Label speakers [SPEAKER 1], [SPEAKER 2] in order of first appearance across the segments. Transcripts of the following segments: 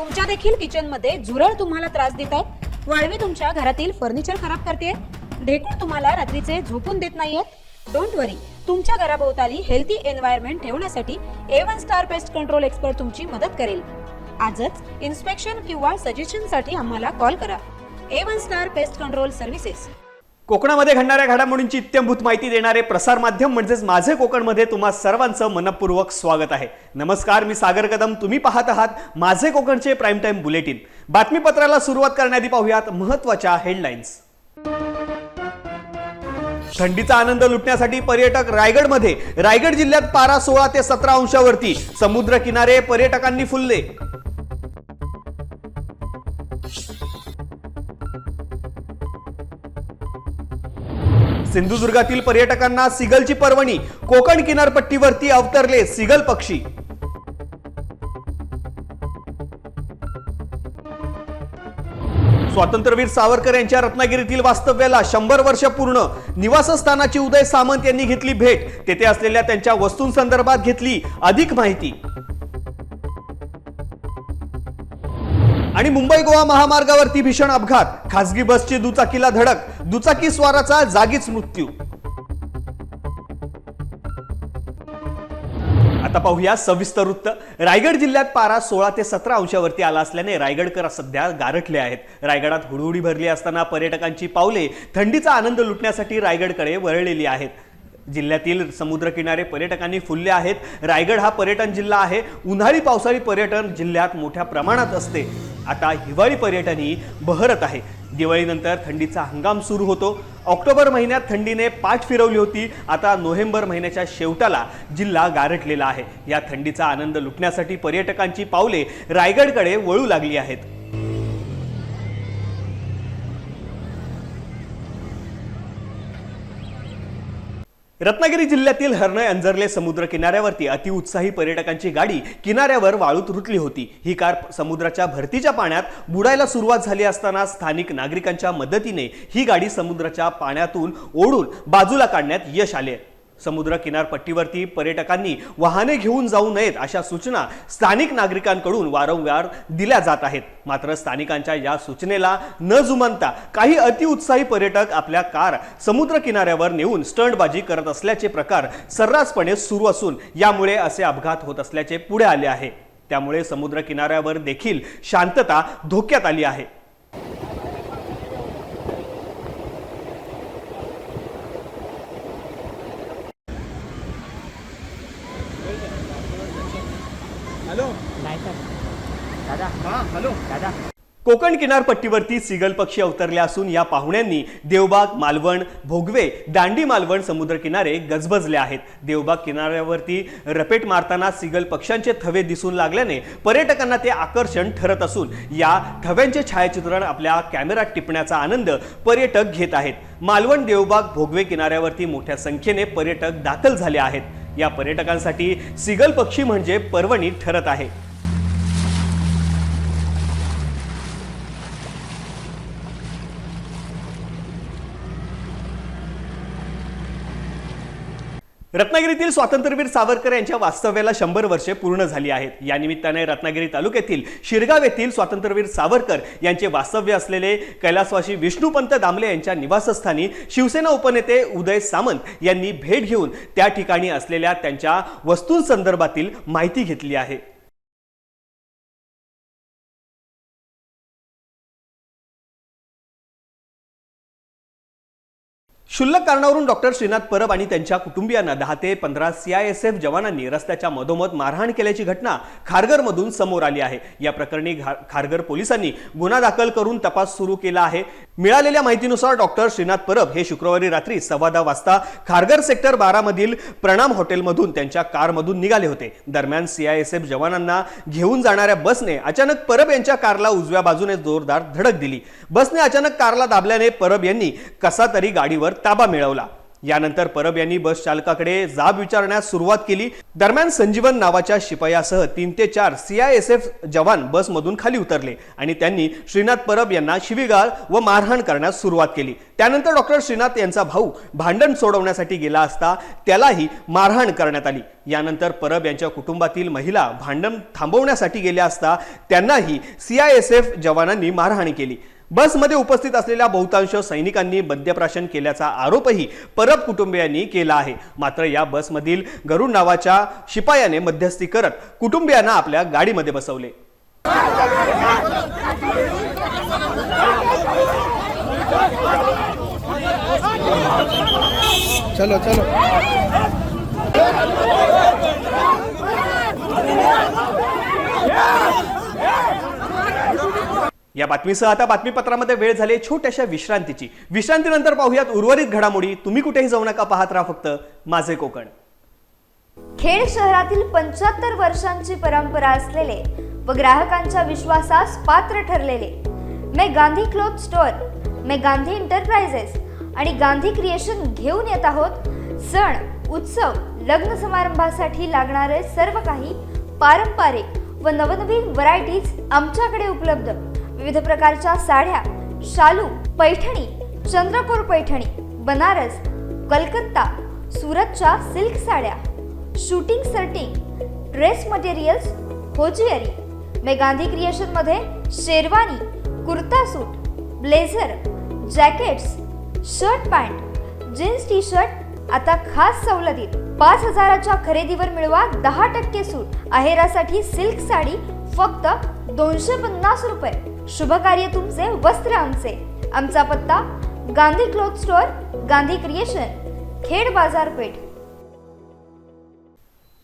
[SPEAKER 1] तुमच्या देखील किचनमध्ये झुरळ तुम्हाला त्रास देत आहेत. वाळवी तुमच्या घरातील फर्निचर खराब करते ढेकूळ तुम्हाला रात्रीचे झोपून देत नाहीयेत. डोंट वरी तुमच्या घराभोवताली हेल्थी एन्व्हायरमेंट ठेवण्यासाठी A one star pest control expert तुमची मदत करेल. आजच इन्स्पेक्शन किंवा सजेशनसाठी आम्हाला कॉल करा. A one star pest control services
[SPEAKER 2] कोकणामध्ये घडणाऱ्या घडामोडींची इत्यंभूत माहिती देणारे प्रसार माध्यम म्हणजेच माझे कोकणमध्ये तुम्हा सर्वांचं मनपूर्वक स्वागत आहे. नमस्कार मी सागर कदम. तुम्ही पाहत आहात माझे कोकणचे प्राईम टाइम बुलेटिन. बातमीपत्राला सुरुवात करण्याआधी पाहूयात महत्त्वाच्या हेडलाईन्स. थंडीचा आनंद लुटण्यासाठी पर्यटक रायगडमध्ये. रायगड जिल्ह्यात पारा सोळा ते सतरा अंशावरती. समुद्र किनारे पर्यटकांनी फुलले. सिंधुदुर्गातील पर्यटकांना सिगलची पर्वणी. कोकण किनारपट्टीवरती अवतरले सिगल पक्षी. स्वातंत्र्यवीर सावरकर यांच्या रत्नागिरीतील वास्तव्याला शंभर वर्ष पूर्ण. निवासस्थानाची उदय सामंत यांनी घेतली भेट. तेथे असलेल्या त्यांच्या वस्तूंसंदर्भात घेतली अधिक माहिती. आणि मुंबई गोवा महामार्गावरती भीषण अपघात. खासगी बसची दुचाकीला धडक. दुचाकी स्वाराचा जागीच मृत्यू. आता पाहूया सविस्तर वृत्त. रायगड जिल्ह्यात पारा सोळा ते सतरा अंशावरती आला असल्याने रायगडकर सध्या गारठले आहेत. रायगडात हुडहुडी भरली असताना पर्यटकांची पावले थंडीचा आनंद लुटण्यासाठी रायगडकडे वळलेली आहेत. जिल्ह्यातील समुद्रकिनारे पर्यटकांनी फुलले आहेत. रायगड हा पर्यटन जिल्हा आहे. उन्हाळी पावसाळी पर्यटन जिल्ह्यात मोठ्या प्रमाणात असते. आता हिवाळी पर्यटनही बहरत आहे. दिवाळीनंतर थंडीचा हंगाम सुरू होतो. ऑक्टोबर महिन्यात थंडीने पाठ फिरवली होती. आता नोव्हेंबर महिन्याच्या शेवटाला जिल्हा गारठलेला आहे. या थंडीचा आनंद लुटण्यासाठी पर्यटकांची पावले रायगडकडे वळू लागली आहेत. रत्नागिरी जिल्ह्यातील हरणय अंजरले समुद्र किनाऱ्यावरती अतिउत्साही पर्यटकांची गाडी किनाऱ्यावर वाळूत रुतली होती. ही कार समुद्राच्या भरतीच्या पाण्यात बुडायला सुरुवात झाली असताना स्थानिक नागरिकांच्या मदतीने ही गाडी समुद्राच्या पाण्यातून ओढून बाजूला काढण्यात यश आले. समुद्र किनारपट्टीवरती पर्यटकांनी वाहने घेऊन जाऊ नयेत अशा सूचना स्थानिक नागरिकांकडून वारंवार दिल्या जात आहेत. मात्र स्थानिकांच्या या सूचनेला न जुमानता काही अतिउत्साही पर्यटक आपल्या कार समुद्र किनाऱ्यावर नेऊन स्टंटबाजी करत असल्याचे प्रकार सर्रासपणे सुरू असून यामुळे असे अपघात होत असल्याचे पुढे आले आहे. त्यामुळे समुद्र किनाऱ्यावर देखील शांतता धोक्यात आली आहे
[SPEAKER 3] हॅलो
[SPEAKER 4] नाही सर दादा
[SPEAKER 3] हा हॅलो
[SPEAKER 4] दादा
[SPEAKER 2] कोकण किनारपट्टीवरती सिगल पक्षी अवतरले असून या पाहुण्यांनी देवबाग मालवण भोगवे दांडी मालवण समुद्रकिनारे गजबजले आहेत. देवबाग किनाऱ्यावरती रपेट मारताना सिगल पक्ष्यांचे थवे दिसून लागल्याने पर्यटकांना ते आकर्षण ठरत असून या थव्यांचे छायाचित्रण आपल्या कॅमेऱ्यात टिपण्याचा आनंद पर्यटक घेत आहेत. मालवण देवबाग भोगवे किनाऱ्यावरती मोठ्या संख्येने पर्यटक दाखल झाले आहेत. या पर्यटकांसाठी सिगल पक्षी म्हणजे पर्वणी ठरत आहे. रत्नागिरीतील स्वातंत्र्यवीर सावरकर यांच्या वास्तव्याला शंभर वर्षे पूर्ण झाली आहेत. या निमित्ताने रत्नागिरी तालुक्यातील शिरगाव येथील स्वातंत्र्यवीर सावरकर यांचे वास्तव्य असलेले कैलासवासी विष्णुपंत दामले यांच्या निवासस्थानी शिवसेना उपनेते उदय सामंत यांनी भेट घेऊन त्या ठिकाणी असलेल्या त्यांच्या वस्तूंसंदर्भातील माहिती घेतली आहे. क्षुल्लक कारणावरून डॉक्टर श्रीनाथ परब आणि त्यांच्या कुटुंबियांना दहा ते पंधरा सीआयएसएफ जवानांनी रस्त्याच्या मधोमध मारहाण केल्याची घटना खारघरमधून समोर आली आहे. या प्रकरणी घा- खारघर पोलिसांनी गुन्हा दाखल करून तपास सुरू केला आहे. मिळालेल्या माहितीनुसार डॉक्टर श्रीनाथ परब हे शुक्रवारी रात्री सव्वा दहा वाजता खारघर सेक्टर बारामधील प्रणाम हॉटेलमधून त्यांच्या कारमधून निघाले होते. दरम्यान सीआयएसएफ जवानांना घेऊन जाणाऱ्या बसने अचानक परब यांच्या कारला उजव्या बाजूने जोरदार धडक दिली. बसने अचानक कारला दाबल्याने परब यांनी कसा तरी गाडीवर ताबा मिळवला. यानंतर परब यांनी बस चालकाकडे जाब विचारण्यास सुरुवात केली. दरम्यान संजीवन नावाच्या शिपायासह तीन ते चार सीआयएसएफ जवान बसमधून खाली उतरले आणि त्यांनी श्रीनाथ परब यांना शिवीगाळ व मारहाण करण्यास सुरुवात केली. त्यानंतर डॉक्टर श्रीनाथ यांचा भाऊ भांडण सोडवण्यासाठी गेला असता त्यालाही मारहाण करण्यात आली. यानंतर परब यांच्या कुटुंबातील महिला भांडण थांबवण्यासाठी गेल्या असता त्यांनाही सीआयएसएफ जवानांनी मारहाण केली. बसमध्ये उपस्थित असलेल्या बहुतांश सैनिकांनी मद्यप्राशन केल्याचा आरोपही परब कुटुंबियांनी केला आहे. मात्र या बसमधील गरुड नावाच्या शिपायाने मध्यस्थी करत कुटुंबियांना आपल्या गाडीमध्ये बसवले.
[SPEAKER 3] चलो चलो.
[SPEAKER 2] या बातमीसह आता बातमीपत्रामध्ये वेळ झाली छोट्याशा विश्रांतीची. विश्रांतीनंतर पाहूयात उर्वरित घडामोडी. तुम्ही कुठेही जाऊ नका पाहत राहा फक्त माझे कोकण.
[SPEAKER 5] खेड शहरातील पंच्याहत्तर वर्षांची परंपरा असलेले व ग्राहकांच्या विश्वासास पात्र ठरलेले मे गांधी क्लोथ स्टोअर मे गांधी एंटरप्राइजेस आणि गांधी क्रिएशन घेऊन येत आहोत सण उत्सव लग्न समारंभासाठी लागणारे सर्व काही पारंपरिक व नवनवीन व्हरायटीज आमच्याकडे उपलब्ध. विविध प्रकारच्या साड्या शालू पैठणी चंद्रकोर पैठणी बनारस कलकत्ता सुरतच्या सिल्क साड्या shooting shirting dress materials hosiery मे Gandhi क्रिएशनमध्ये sherwani kurta suit blazer jackets shirt pant jeans T shirt आता खास सवलतीत पाच हजाराच्या खरेदीवर मिळवा दहा टक्के सूट. आहेरासाठी सिल्क साडी फक्त दोनशे पन्नास रुपये. शुभ कार्य तुमचे वस्त्र आमचे. आमचा पत्ता Gandhi cloth store Gandhi creation Khed बाजारपेठ.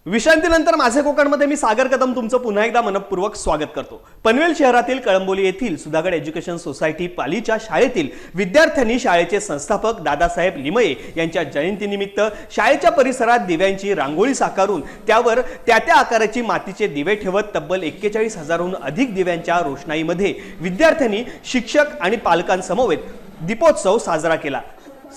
[SPEAKER 2] विश्रांतीनंतर माझे कोकणमध्ये मी सागर कदम तुमचं पुन्हा एकदा मनपूर्वक स्वागत करतो. पनवेल शहरातील कळंबोली येथील सुधागड एज्युकेशन सोसायटी पालीच्या शाळेतील विद्यार्थ्यांनी शाळेचे संस्थापक दादासाहेब लिमये यांच्या जयंतीनिमित्त शाळेच्या परिसरात दिव्यांची रांगोळी साकारून त्यावर त्या त्या आकाराची मातीचे दिवे ठेवत तब्बल एक्केचाळीस हजारहून अधिक दिव्यांच्या रोषणाईमध्ये विद्यार्थ्यांनी शिक्षक आणि पालकांसमवेत दीपोत्सव साजरा केला.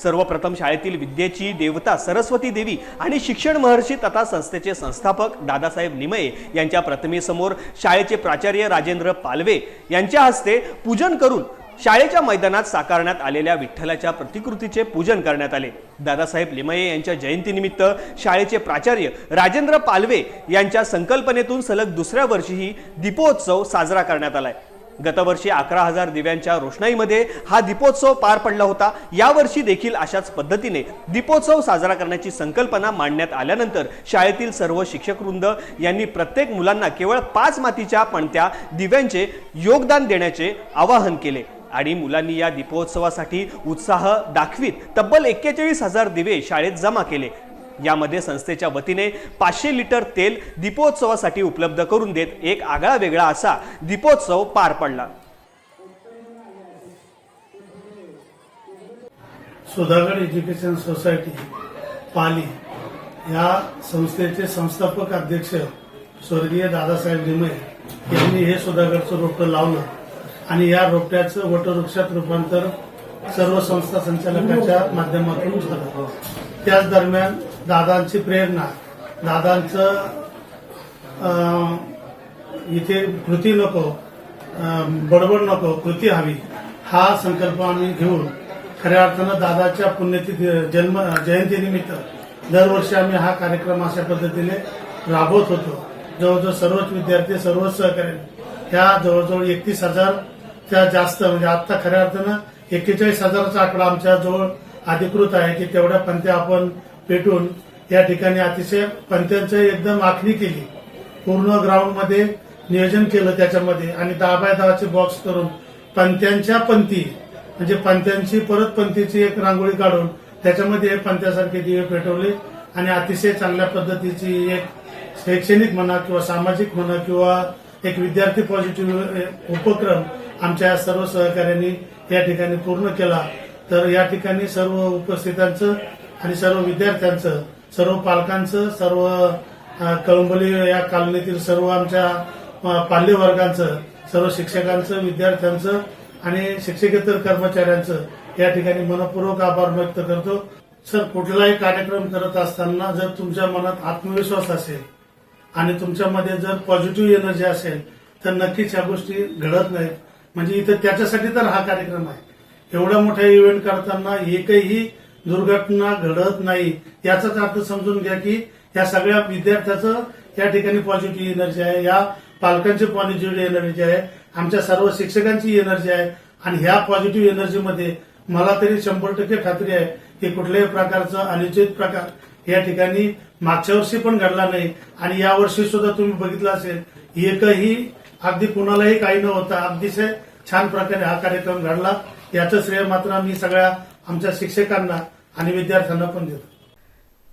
[SPEAKER 2] सर्वप्रथम शाळेतील विद्येची देवता सरस्वती देवी आणि शिक्षण महर्षी तथा संस्थेचे संस्थापक दादासाहेब निमये यांच्या प्रतिमेसमोर शाळेचे प्राचार्य राजेंद्र पालवे यांच्या हस्ते पूजन करून शाळेच्या मैदानात साकारण्यात आलेल्या विठ्ठलाच्या प्रतिकृतीचे पूजन करण्यात आले. दादासाहेब लिमये यांच्या जयंतीनिमित्त शाळेचे प्राचार्य राजेंद्र पालवे यांच्या संकल्पनेतून सलग दुसऱ्या वर्षीही दीपोत्सव साजरा करण्यात आलाय. गतवर्षी अकरा हजार दिव्यांच्या रोषणाईमध्ये हा दीपोत्सव पार पडला होता. यावर्षी देखील अशाच पद्धतीने दीपोत्सव साजरा करण्याची संकल्पना मांडण्यात आल्यानंतर शाळेतील सर्व शिक्षकवृंद यांनी प्रत्येक मुलांना केवळ पाच मातीच्या पणत्या दिव्यांचे योगदान देण्याचे आवाहन केले आणि मुलांनी या दीपोत्सवासाठी उत्साह दाखवीत तब्बल एक्केचाळीस हजार दिवे शाळेत जमा केले. यामध्ये संस्थेच्या वतीने पाचशे लिटर तेल दीपोत्सवासाठी उपलब्ध करून देत एक आगळा वेगळा असा दीपोत्सव पार पडला.
[SPEAKER 3] सुधागड एज्युकेशन सोसायटी पाली या संस्थेचे संस्थापक अध्यक्ष स्वर्गीय दादासाहेब निमय यांनी हे सुधागडचं रोपटं लावलं आणि या रोपट्याचं वटवृक्षात रूपांतर सर्व संस्था संचालकाच्या माध्यमातून झालं. त्याच दरम्यान दादांची प्रेरणा. दादांचं इथे कृती नको बडबड नको कृती हवी हा संकल्प आम्ही घेऊन खऱ्या अर्थानं दादाच्या पुण्यतिथी जन्म जयंतीनिमित्त दरवर्षी आम्ही हा कार्यक्रम अशा पद्धतीने राबवत होतो. जवळजवळ सर्वच विद्यार्थी सर्वच सहकारी ह्या जवळजवळ एकतीस हजार त्या जास्त म्हणजे आता खऱ्या अर्थानं एक्केचाळीस हजाराचा आकडा आमच्या जवळ अधिकृत आहे की तेवढ्या पंथ्या आपण पेटून या ठिकाणी अतिशय पंथ्यांचं एकदम आखणी केली. पूर्ण ग्राउंडमध्ये नियोजन केलं त्याच्यामध्ये. आणि दहा बाय दहाचे बॉक्स करून पंथ्यांच्या पंथी म्हणजे पंथ्यांची परत पंथीची एक रांगोळी काढून त्याच्यामध्ये पंत्यासारखे पंथ्यासारखे दिवे पेटवले. आणि अतिशय चांगल्या पद्धतीची एक शैक्षणिक म्हणा किंवा सामाजिक म्हणा किंवा एक विद्यार्थी पॉझिटिव्ह उपक्रम आमच्या सर्व सहकार्यांनी या ठिकाणी पूर्ण केला. तर या ठिकाणी सर्व उपस्थितांचं आणि सर्व विद्यार्थ्यांचं सर्व पालकांचं सर्व कळंबली कळंबोली या कॉलनीतील सर्व आमच्या पाल्यवर्गांचं सर्व शिक्षकांचं विद्यार्थ्यांचं आणि शिक्षकेतर कर्मचाऱ्यांचं या ठिकाणी मनपूर्वक आभार व्यक्त करतो. सर कुठलाही कार्यक्रम करत असताना जर तुमच्या मनात आत्मविश्वास असेल आणि तुमच्यामध्ये जर पॉझिटिव्ह एनर्जी असेल तर नक्कीच ह्या गोष्टी घडत नाहीत. म्हणजे इथं त्याच्यासाठी तर हा कार्यक्रम आहे. एवढा मोठा इव्हेंट करताना एकही दुर्घटना घडत नाही याचाच अर्थ समजून घ्या की या सगळ्या विद्यार्थ्याचं या ठिकाणी पॉझिटिव्ह एनर्जी आहे या पालकांची पॉझिटिव्ह एनर्जी आहे आमच्या सर्व शिक्षकांची एनर्जी आहे आणि ह्या पॉझिटिव्ह एनर्जीमध्ये मला तरी शंभर टक्के खात्री आहे की कुठल्याही प्रकारचा अनुचित प्रकार या ठिकाणी मागच्या वर्षी पण घडला नाही आणि या वर्षी सुद्धा तुम्ही बघितलं असेल एकही अगदी कुणालाही काही न होता अतिशय छान प्रकारे हा कार्यक्रम घडला. याचं श्रेय मात्र मी सगळ्या आमच्या शिक्षकांना आणि विद्यार्थ्यांना पण देतो.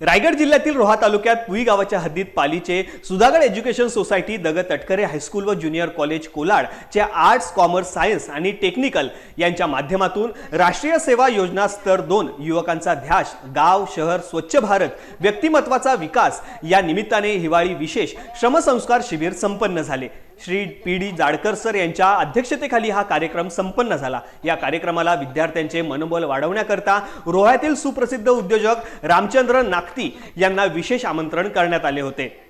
[SPEAKER 2] रायगड जिल्ह्यातील रोहा तालुक्यात पुई गावाच्या हद्दीत पालीचे Sudhagad education society Dagat Tatkare high school व ज्युनियर कॉलेज कोलाड चे आर्ट्स कॉमर्स सायन्स आणि टेक्निकल यांच्या माध्यमातून राष्ट्रीय सेवा योजना स्तर दोन युवकांचा ध्यास गाव शहर स्वच्छ भारत व्यक्तिमत्वाचा विकास या निमित्ताने हिवाळी विशेष श्रमसंस्कार शिबिर संपन्न झाले. Shri P D Jadkar sir यांच्या अध्यक्षतेखाली हा कार्यक्रम संपन्न झाला. या कार्यक्रमाला विद्यार्थ्यांचे मनोबल वाढवण्याकरता रोह्यातील सुप्रसिद्ध उद्योजक रामचंद्र नागती यांना विशेष आमंत्रण करण्यात आले होते.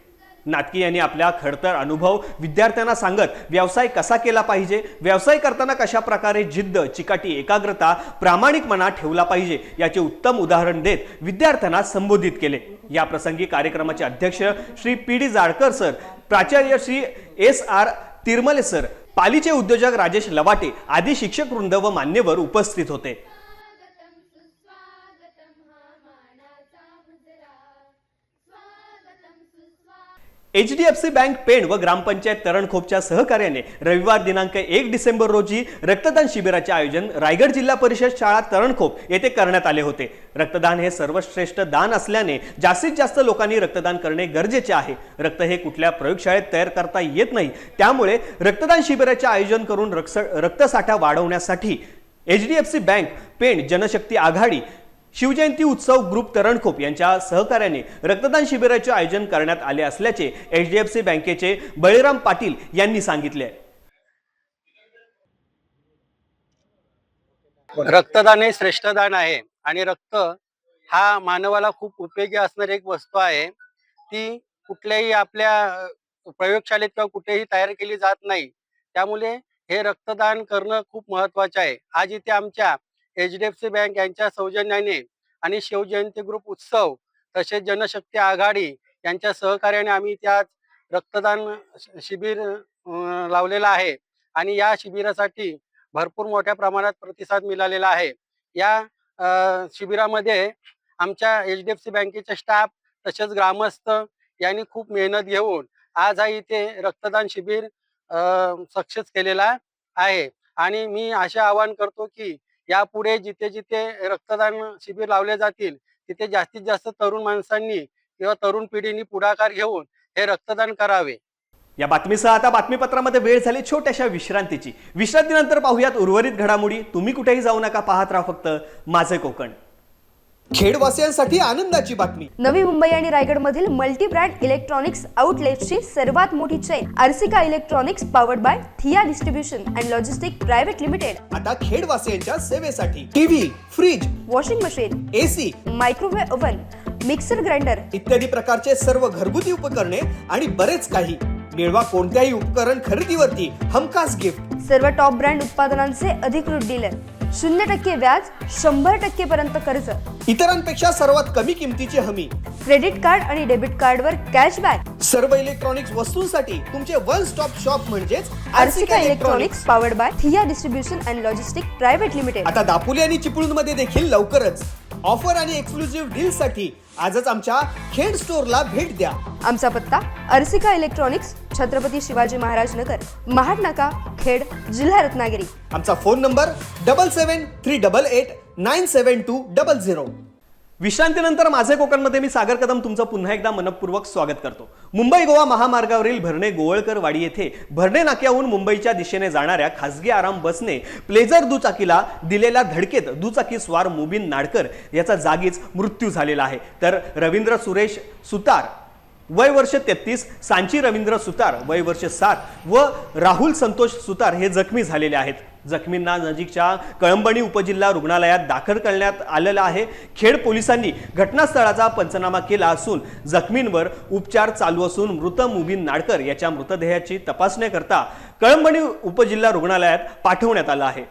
[SPEAKER 2] नाटकी यांनी आपल्या खडतर अनुभव विद्यार्थ्यांना सांगत व्यवसाय कसा केला पाहिजे? व्यवसाय करताना कशा प्रकारे जिद्द चिकाटी एकाग्रता प्रामाणिकपणा ठेवला पाहिजे? याचे उत्तम उदाहरण देत विद्यार्थ्यांना संबोधित केले. या प्रसंगी कार्यक्रमाचे अध्यक्ष Shri P D Jadkar sir प्राचार्य Shri S R Tirmale sir पालीचे उद्योजक राजेश लवाटे आदी शिक्षक वृंद व मान्यवर उपस्थित होते. H D F C bank Pen व ग्रामपंचायत तरणखोपच्या सहकार्याने रविवार दिनांक एक डिसेंबर रोजी रक्तदान शिबिराचे आयोजन रायगड जिल्हा परिषद शाळा तरणखोप येथे करण्यात आले होते. रक्तदान हे सर्वश्रेष्ठ दान असल्याने जास्तीत जास्त लोकांनी रक्तदान करणे गरजेचे आहे. रक्त हे कुठल्या प्रयोगशाळेत तयार करता येत नाही. त्यामुळे रक्तदान शिबिराचे आयोजन करून रक्त रक्तसाठा वाढवण्यासाठी H D F C bank Pen Janshakti आघाडी शिवजयंती उत्सव ग्रुप तरणखोप यांच्या सहकार्याने रक्तदान शिबिराचे आयोजन करण्यात आले असल्याचे एच डी एफ सी बँकेचे बळीराम पाटील यांनी सांगितले.
[SPEAKER 6] रक्तदान हे श्रेष्ठ दान आहे आणि रक्त हा मानवाला खूप उपयोगी असणारी एक वस्तू आहे. ती कुठल्याही आपल्या प्रयोगशाळेत किंवा कुठेही तयार केली जात नाही. त्यामुळे हे रक्तदान करणं खूप महत्त्वाचे आहे. आज इथे आमच्या H D F C bank यांच्या सौजन्याने आणि शिवजयंती ग्रुप उत्सव तसेच जनशक्ती आघाडी यांच्या सहकार्याने आम्ही त्यात रक्तदान शि- शिबिर लावलेला लावलेलं आहे. आणि या शिबिरासाठी भरपूर मोठ्या प्रमाणात प्रतिसाद मिळालेला आहे. या शिबिरामध्ये आमच्या एच डी एफ सी बँकेचे स्टाफ तसेच ग्रामस्थ यांनी खूप मेहनत घेऊन आज हा इथे रक्तदान शिबिर सक्सेस केलेला आहे. आणि मी असे आवाहन करतो की यापुढे जिथे जिथे रक्तदान शिबिर लावले जातील तिथे जास्तीत जास्त तरुण माणसांनी किंवा तरुण पिढीने पुढाकार घेऊन हे रक्तदान करावे.
[SPEAKER 2] या बातमीसह आता बातमीपत्रामध्ये वेळ झाली छोट्याशा विश्रांतीची. विश्रांतीनंतर पाहूयात उर्वरित घडामोडी. तुम्ही कुठेही जाऊ नका पाहत राहा फक्त माझे कोकण.
[SPEAKER 7] खेडवासियांसाठी आनंदाची बातमी.
[SPEAKER 5] नवी मुंबई आणि रायगडमधील मल्टी ब्रँड इलेक्ट्रॉनिक्स आउटलेट्सची सर्वात मोठी chain Arsika electronics powered by Thiya distribution and logistic private limited.
[SPEAKER 7] आता खेडवासियांच्या सेवेसाठी TV fridge
[SPEAKER 5] washing machine
[SPEAKER 7] AC
[SPEAKER 5] microwave oven mixer grinder
[SPEAKER 7] इत्यादी प्रकारचे सर्व घरगुती उपकरणे आणि बरेच काही. मिळवा कोणत्याही उपकरण खरेदीवरती हमखास गिफ्ट
[SPEAKER 5] सर्व टॉप ब्रँड उत्पादनांचे अधिकृत डीलर शून्य टक्के व्याज शंभर टक्के पर्यंत कर्ज.
[SPEAKER 7] इतरांपेक्षा सर्वात कमी किमतीची हमी.
[SPEAKER 5] क्रेडिट कार्ड आणि डेबिट कार्डवर कॅशबॅक.
[SPEAKER 7] सर्व इलेक्ट्रॉनिक्स वस्तूंसाठी तुमचे वन स्टॉप शॉप म्हणजेच
[SPEAKER 5] Arsika electronics. Powered by Thiya distribution and logistic private limited
[SPEAKER 7] आता दापोली आणि चिपळूणमध्ये देखील लवकरच. ऑफर आणि एक्सक्लुझिव्ह डील साठी आजच आमच्या खेड स्टोअरला भेट द्या.
[SPEAKER 5] आमचा पत्ता अर्सिका इलेक्ट्रॉनिक्स छत्रपती शिवाजी महाराज नगर महाड नाका खेड जिल्हा रत्नागिरी.
[SPEAKER 7] आमचा phone number double seven three double eight nine seven two double zero.
[SPEAKER 2] विश्रांतीनंतर माझे कोकणमध्ये मी सागर कदम तुमचं पुन्हा एकदा मनपूर्वक स्वागत करतो. मुंबई गोवा महामार्गावरील भरणे गोवळकर वाडी येथे भरणे नाक्याहून मुंबईच्या दिशेने जाणाऱ्या खासगी आराम बसने प्लेजर दुचाकीला दिलेल्या धडकेत दुचाकी स्वार मुबीन नाडकर याचा जागीच मृत्यू झालेला आहे. तर रवींद्र सुरेश सुतार वय वर्ष तेहतीस सांची रवींद्र सुतार वय वर्ष सात व राहुल संतोष सुतार हे जखमी झालेले आहेत. जखमींना नजीकच्या कळंबणी उपजिल्हा रुग्णालयात दाखल करण्यात आलेलं आहे. खेड पोलिसांनी घटनास्थळाचा पंचनामा केला असून जखमींवर उपचार चालू असून मृत मुबीन नाडकर याच्या मृतदेहाची तपासण्याकरता कळंबणी उपजिल्हा रुग्णालयात पाठवण्यात आलं आहे.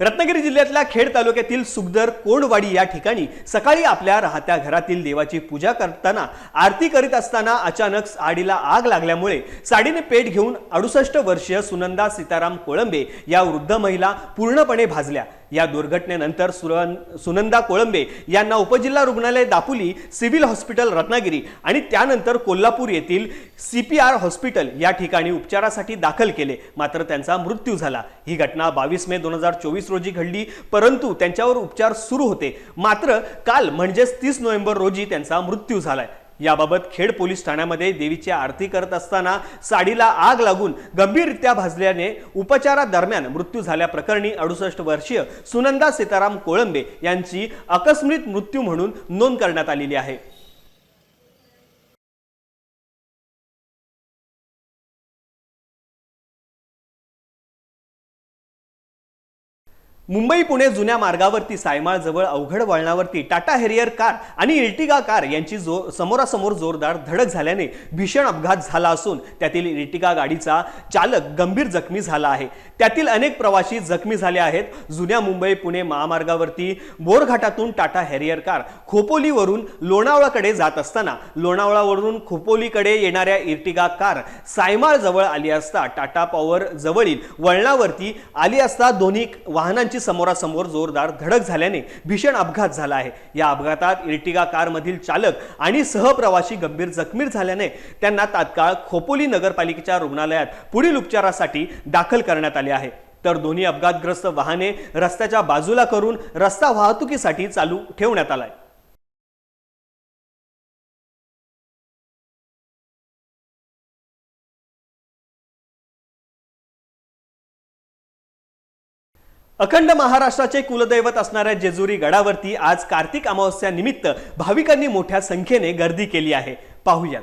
[SPEAKER 2] रत्नागिरी जिल्ह्यातल्या खेड तालुक्यातील सुगदर कोंडवाडी या ठिकाणी सकाळी आपल्या राहत्या घरातील देवाची पूजा करताना आरती करीत असताना अचानक साडीला आग लागल्यामुळे साडीने पेट घेऊन अडुसष्ट वर्षीय सुनंदा सीताराम कोळंबे या वृद्ध महिला पूर्णपणे भाजल्या. या दुर्घटनेनंतर सुरन सुनंदा कोळंबे यांना उपजिल्हा रुग्णालय दापोली सिव्हिल हॉस्पिटल रत्नागिरी आणि त्यानंतर कोल्हापूर येथील सी पी आर हॉस्पिटल या ठिकाणी उपचारासाठी दाखल केले. मात्र त्यांचा मृत्यू झाला. ही घटना बावीस मे दोन हजार चोवीस रोजी घडली परंतु त्यांच्यावर उपचार सुरू होते. मात्र काल म्हणजेच तीस नोव्हेंबर रोजी त्यांचा मृत्यू झालाय. याबाबत खेड पोलीस ठाण्यामध्ये देवीची आरती करत असताना साडीला आग लागून गंभीररित्या भाजल्याने उपचारादरम्यान मृत्यू झाल्याप्रकरणी अडुसष्ट वर्षीय सुनंदा सीताराम कोळंबे यांची आकस्मिक मृत्यू म्हणून नोंद करण्यात आलेली आहे. मुंबई पुणे जुन्या मार्गावरती सायमाळ जवळ अवघड वळणावरती टाटा हेरियर कार आणि इर्टिगा कार यांची जो समोरासमोर जोरदार धडक झाल्याने भीषण अपघात झाला असून त्यातील इर्टिगा गाडीचा चालक गंभीर जखमी झाला आहे. त्यातील अनेक प्रवासी जखमी झाले आहेत. जुन्या मुंबई पुणे महामार्गावरती बोरघाटातून टाटा हेरियर कार खोपोलीवरून लोणावळाकडे जात असताना लोणावळावरून खोपोलीकडे येणाऱ्या इर्टिगा कार सायमाळ जवळ आली असता टाटा पॉवर जवळील वळणावरती आली असता दोन्ही वाहनांची समोरासमोर जोरदार धडक झाल्याने भीषण अपघात झाला आहे. या अपघातात इर्टिगा कारमधील चालक आणि सहप्रवासी गंभीर जखमी झाल्याने त्यांना तात्काळ खोपोली नगरपालिकेच्या रुग्णालयात पुढील उपचारासाठी दाखल करण्यात आले आहे. तर दोन्ही अपघातग्रस्त वाहने रस्त्याच्या बाजूला करून रस्ता वाहतुकीसाठी चालू ठेवण्यात आलाय. अखंड महाराष्ट्राचे कुलदैवत असणाऱ्या जेजुरी गडावरती आज कार्तिक अमावस्या निमित्त भाविकांनी मोठ्या संख्येने गर्दी केली आहे. पाहूयात.